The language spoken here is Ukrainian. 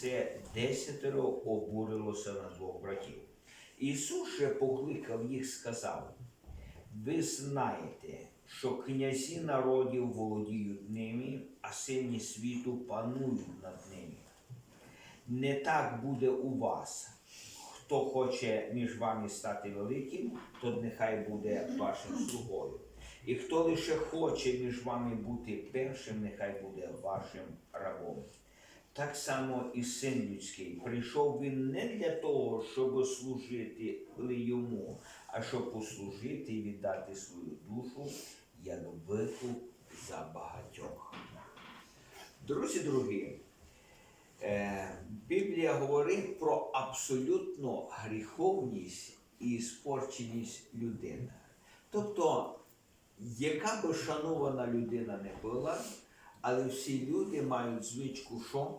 це десятеро обурилося на двох братів. Ісус же покликав їх, сказав: ви знаєте, що князі народів володіють ними, а сильні світу панують над ними. Не так буде у вас. Хто хоче між вами стати великим, то нехай буде вашим слугою. І хто лише хоче між вами бути першим, нехай буде вашим рабом. Так само і син людський прийшов він не для того, щоб служити йому, а щоб послужити і віддати свою душу як викуп за багатьох. Друзі дорогі, е, Біблія говорить про абсолютну гріховність і спорченість людини. Тобто, яка би шанована людина не була, Aleucílio de Maio Smith Cuchon,